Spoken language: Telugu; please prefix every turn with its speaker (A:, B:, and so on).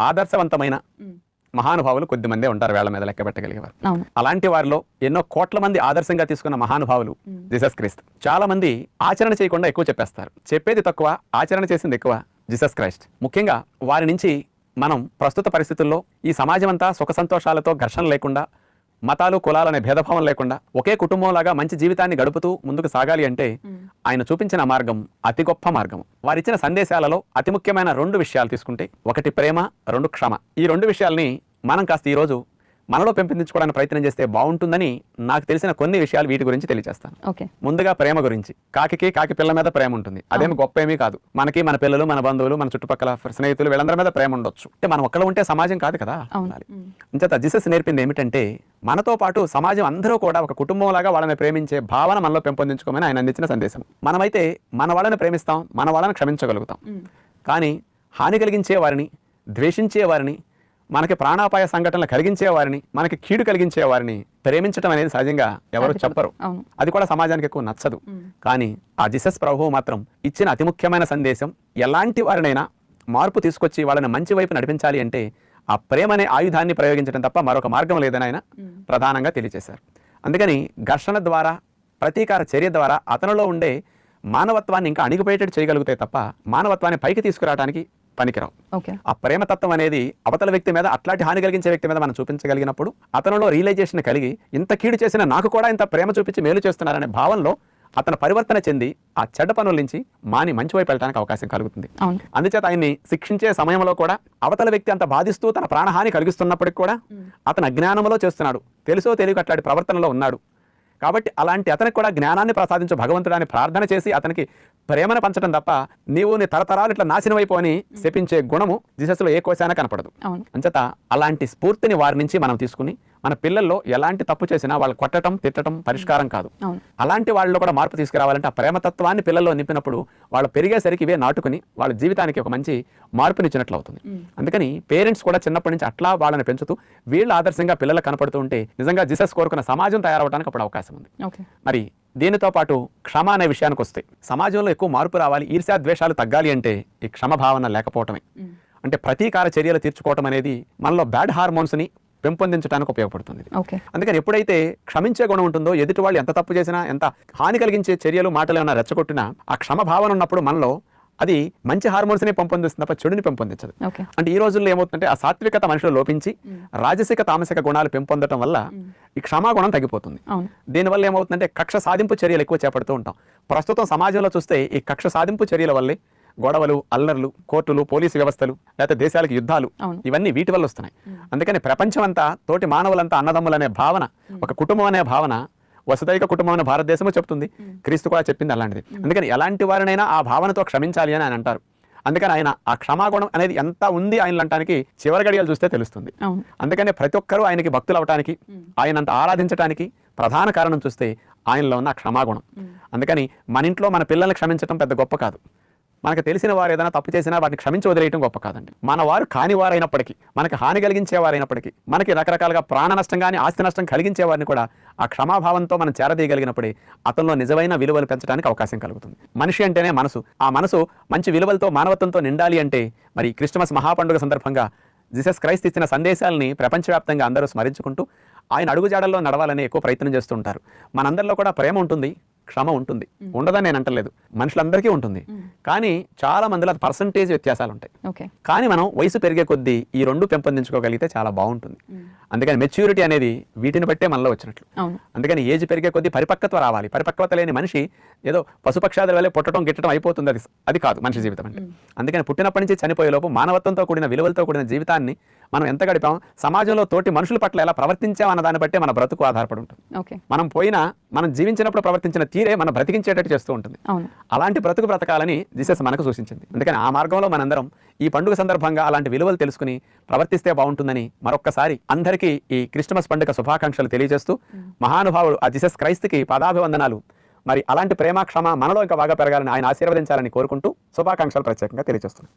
A: ఆదర్శవంతమైన. మహానుభావులు కొద్దిమందే ఉంటారు వేళ్ళ మీద లెక్క పెట్టగలిగేవారు. అలాంటి వారిలో ఎన్నో కోట్ల మంది ఆదర్శంగా తీసుకున్న మహానుభావులు జీసస్ క్రైస్ట్ చాలా మంది ఆచరణ చేయకుండా ఎక్కువ చెప్పేస్తారు. చెప్పేది తక్కువ ఆచరణ చేసింది ఎక్కువ జీసస్ క్రైస్ట్. ముఖ్యంగా వారి నుంచి మనం ప్రస్తుత పరిస్థితుల్లో ఈ సమాజం అంతా సుఖ సంతోషాలతో ఘర్షణ లేకుండా మతాలు కులాలు అనే భేదభావం లేకుండా ఒకే కుటుంబంలాగా మంచి జీవితాన్ని గడుపుతూ ముందుకు సాగాలి అంటే ఆయన చూపించిన మార్గం అతి గొప్ప మార్గం. వారిచ్చిన సందేశాలలో అతి ముఖ్యమైన రెండు విషయాలు తీసుకుంటే ఒకటి ప్రేమ రెండు క్షమ. ఈ రెండు విషయాల్ని మనం కాస్త ఈరోజు మనలో పెంపొందించుకోవడానికి ప్రయత్నం చేస్తే బాగుంటుందని నాకు తెలిసిన కొన్ని విషయాలు వీటి గురించి తెలియజేస్తాను
B: ఓకే.
A: ముందుగా ప్రేమ గురించి. కాకికి కాకి పిల్ల మీద ప్రేమ ఉంటుంది. అదేమి గొప్ప ఏమీ కాదు. మనకి మన పిల్లలు మన బంధువులు మన చుట్టుపక్కల స్నేహితులు వీళ్ళందరి మీద ప్రేమ ఉండొచ్చు. అంటే మనం ఒక్కలో ఉంటే సమాజం కాదు కదా. ఉండాలి. అంచేత జీసస్ నేర్పింది ఏమిటంటే మనతో పాటు సమాజం అందరూ కూడా ఒక కుటుంబంలాగా వాళ్ళని ప్రేమించే భావన మనలో పెంపొందించుకోమని ఆయన అందించిన సందేశం. మనమైతే మన వాళ్ళని ప్రేమిస్తాం మన వాళ్ళని క్షమించగలుగుతాం. కానీ హాని కలిగించే వారిని ద్వేషించే వారిని మనకి ప్రాణాపాయ సంఘటనలు కలిగించే వారిని మనకి కీడు కలిగించే వారిని ప్రేమించడం అనేది సహజంగా ఎవరు చెప్పరు. అది కూడా సమాజానికి ఎక్కువ నచ్చదు. కానీ ఆ జీసస్ ప్రభువు మాత్రం ఇచ్చిన అతి ముఖ్యమైన సందేశం ఎలాంటి వారినైనా మార్పు తీసుకొచ్చి వాళ్ళని మంచి వైపు నడిపించాలి అంటే ఆ ప్రేమ అనే ఆయుధాన్ని ప్రయోగించడం తప్ప మరొక మార్గం లేదని ఆయన ప్రధానంగా తెలియజేశారు. అందుకని ఘర్షణ ద్వారా ప్రతీకార చర్య ద్వారా అతనిలో ఉండే మానవత్వాన్ని ఇంకా అణిగిపోయేటట్టు చేయగలిగితే తప్ప మానవత్వాన్ని పైకి తీసుకురావడానికి పనికిరావు.
B: ఓకే.
A: ఆ ప్రేమతత్వం అనేది అవతల వ్యక్తి మీద అట్లాంటి హాని కలిగించే వ్యక్తి మీద మనం చూపించగలిగినప్పుడు అతనిలో రియలైజేషన్ కలిగి ఇంత కీడు చేసిన నాకు కూడా ఇంత ప్రేమ చూపించి మేలు చేస్తున్నారనే భావనలో అతను పరివర్తన చెంది ఆ చెడ్డ పనుల నుంచి మాని మంచి వైపు వెళ్ళడానికి అవకాశం కలుగుతుంది. అందుచేత ఆయన్ని శిక్షించే సమయంలో కూడా అవతల వ్యక్తి అంత బాధిస్తూ తన ప్రాణహాని కలిగిస్తున్నప్పటికి కూడా అతను అజ్ఞానంలో చేస్తున్నాడు. తెలుసో తెలియక అట్లాంటి ప్రవర్తనలో ఉన్నాడు. కాబట్టి అలాంటి అతనికి కూడా జ్ఞానాన్ని ప్రసాదించు భగవంతుడాన్ని ప్రార్థన చేసి అతనికి ప్రేమను పంచడం తప్ప నీవు నీ తరతరాలు ఇట్లా నాశనం అయిపోని శపించే గుణము జీసస్లో ఏ కోశాన కనపడదు. అంచేత అలాంటి స్ఫూర్తిని వారి నుంచి మనం తీసుకుని మన పిల్లల్లో ఎలాంటి తప్పు చేసినా వాళ్ళు కొట్టడం తిట్టడం పరిష్కారం కాదు. అలాంటి వాళ్ళలో కూడా మార్పు తీసుకురావాలంటే ఆ ప్రేమతత్వాన్ని పిల్లల్లో నింపినప్పుడు వాళ్ళు పెరిగేసరికి ఇవే నాటుకుని వాళ్ళ జీవితానికి ఒక మంచి మార్పునిచ్చినట్లు అవుతుంది. అందుకని పేరెంట్స్ కూడా చిన్నప్పటి నుంచి అట్లా వాళ్ళని పెంచుతూ వీళ్ళు ఆదర్శంగా పిల్లలు కనపడుతూ ఉంటే నిజంగా జీసస్ కోరుకున్న సమాజం తయారవడానికి అప్పుడు అవకాశం ఉంది. మరి దీనితో పాటు క్షమ అనే విషయానికి వస్తే సమాజంలో ఎక్కువ మార్పు రావాలి ఈర్ష్యా ద్వేషాలు తగ్గాలి అంటే ఈ క్షమ భావన లేకపోవటమే. అంటే ప్రతీకార చర్యలు తీర్చుకోవటం అనేది మనలో బ్యాడ్ హార్మోన్స్ని పెంపొందించడానికి ఉపయోగపడుతుంది అందుకని ఎప్పుడైతే క్షమించే గుణం ఉంటుందో ఎదుటి వాళ్ళు ఎంత తప్పు చేసినా ఎంత హాని కలిగించే చర్యలు మాటలు ఏమైనా రెచ్చగొట్టినా ఆ క్షమ భావన ఉన్నప్పుడు మనలో అది మంచి హార్మోన్స్ని పెంపొందిస్తుంది తప్ప చెడుని పెంపొందించదు. అంటే ఈ రోజుల్లో ఏమవుతుందంటే ఆ సాత్వికత మనిషిలో లోపించి రాజసిక తామసిక గుణాలు పెంపొందడం వల్ల ఈ క్షమాగుణం తగ్గిపోతుంది. దీనివల్ల ఏమవుతుందంటే కక్ష సాధింపు చర్యలు ఎక్కువ చేపడుతూ ఉంటాం. ప్రస్తుతం సమాజంలో చూస్తే ఈ కక్ష సాధింపు చర్యల వల్లే గొడవలు అల్లర్లు కోర్టులు పోలీసు వ్యవస్థలు లేకపోతే దేశాలకు యుద్ధాలు. ఇవన్నీ వీటి వల్ల వస్తున్నాయి. అందుకని ప్రపంచం అంతా తోటి మానవులంతా అన్నదమ్ములు అనే భావన ఒక కుటుంబం అనే భావన వసుదైక కుటుంబం అనే భారతదేశము చెప్తుంది. క్రీస్తు కూడా చెప్పింది అలాంటిది. అందుకని ఎలాంటి వారినైనా ఆ భావనతో క్షమించాలి అని ఆయన అంటారు. అందుకని ఆయన ఆ క్షమాగుణం అనేది ఎంత ఉంది ఆయన అంటానికి చివరి గడియలు చూస్తే తెలుస్తుంది. అందుకనే ప్రతి ఒక్కరూ ఆయనకి భక్తులు అవటానికి ఆయనంత ఆరాధించడానికి ప్రధాన కారణం చూస్తే ఆయనలో ఉన్న క్షమాగుణం. అందుకని మన ఇంట్లో మన పిల్లల్ని క్షమించడం పెద్ద గొప్ప కాదు. మనకు తెలిసిన వారు ఏదైనా తప్పు చేసినా వాటిని క్షమించి వదిలేయటం గొప్ప కాదండి. మన వారు కాని వారైనప్పటికీ మనకి హాని కలిగించే వారైనప్పటికీ మనకి రకరకాలుగా ప్రాణ నష్టం కానీ ఆస్తి నష్టం కలిగించే వారిని కూడా ఆ క్షమాభావంతో మనం చేరదీయగలిగినప్పుడే అతనిలో నిజమైన విలువలు పెంచడానికి అవకాశం కలుగుతుంది. మనిషి అంటేనే మనసు. ఆ మనసు మంచి విలువలతో మానవత్వంతో నిండాలి అంటే మరి క్రిస్టమస్ మహాపండుగ సందర్భంగా జీసస్ క్రైస్త్ ఇచ్చిన సందేశాలని ప్రపంచవ్యాప్తంగా అందరూ స్మరించుకుంటూ ఆయన అడుగుజాడల్లో నడవాలని ఎక్కువ ప్రయత్నం చేస్తుంటారు మనందరిలో కూడా ప్రేమ ఉంటుంది. క్షమ ఉంటుంది. ఉండదని నేను అంటలేదు. మనుషులందరికీ ఉంటుంది. కానీ చాలా మందిలో పర్సంటేజ్ వ్యత్యాసాలు ఉంటాయి. కానీ మనం వయసు పెరిగే కొద్దీ ఈ రెండు పెంపొందించుకోగలిగితే చాలా బాగుంటుంది. అందుకని మెచ్యూరిటీ అనేది వీటిని బట్టే మనలో వచ్చినట్లు. అందుకని ఏజ్ పెరిగే కొద్దీ పరిపక్వత రావాలి. పరిపక్వత లేని మనిషి ఏదో పశుపక్షాదుల వల్లే పుట్టడం గిట్టడం అయిపోతుంది. అది అది కాదు మనిషి జీవితం అంటే. అందుకని పుట్టినప్పటి నుంచి చనిపోయే లోపు మానవత్వంతో కూడిన విలువలతో కూడిన జీవితాన్ని మనం ఎంత గడిపాం? సమాజంలో తోటి మనుషుల పట్ల ఎలా ప్రవర్తించాం అన్న దాన్ని బట్టే మన బ్రతుకు ఆధారపడి ఉంటుంది.
B: ఓకే.
A: మనం పోయినా మనం జీవించినప్పుడు ప్రవర్తించిన తీరే మన బ్రతికించేటట్టు చేస్తూ ఉంటుంది. అలాంటి బ్రతుకు బ్రతకాలని జీసస్ మనకు సూచించింది. అందుకని ఆ మార్గంలో మనందరం ఈ పండుగ సందర్భంగా అలాంటి విలువలు తెలుసుకుని ప్రవర్తిస్తే బాగుంటుందని మరొక్కసారి అందరికీ ఈ క్రిస్టమస్ పండుగ శుభాకాంక్షలు తెలియజేస్తూ మహానుభావుడు ఆ జీసస్ క్రైస్తుకి పాదాభివందనాలు. మరి అలాంటి ప్రేమ క్షమ మనలో ఇంకా బాగా పెరగాలని ఆయన ఆశీర్వదించాలని కోరుకుంటూ శుభాకాంక్షలు ప్రత్యేకంగా తెలియజేస్తున్నాను